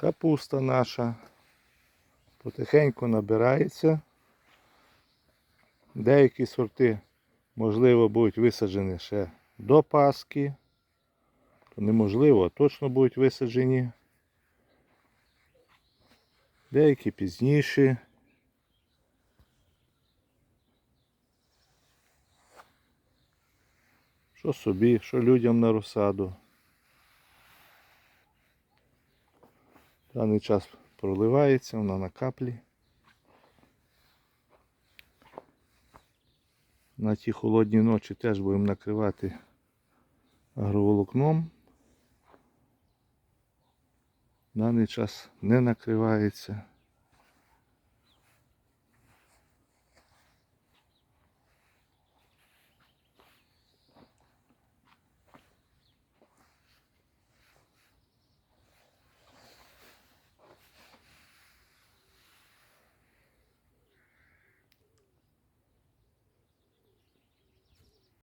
Капуста наша потихеньку набирається. Деякі сорти, можливо, будуть висаджені ще до Пасхи. Неможливо, а точно будуть висаджені. Деякі пізніше. Що собі, що людям на розсаду. Даний час проливається, вона на каплі. На ті холодні ночі теж будемо накривати агроволокном. Даний час не накривається.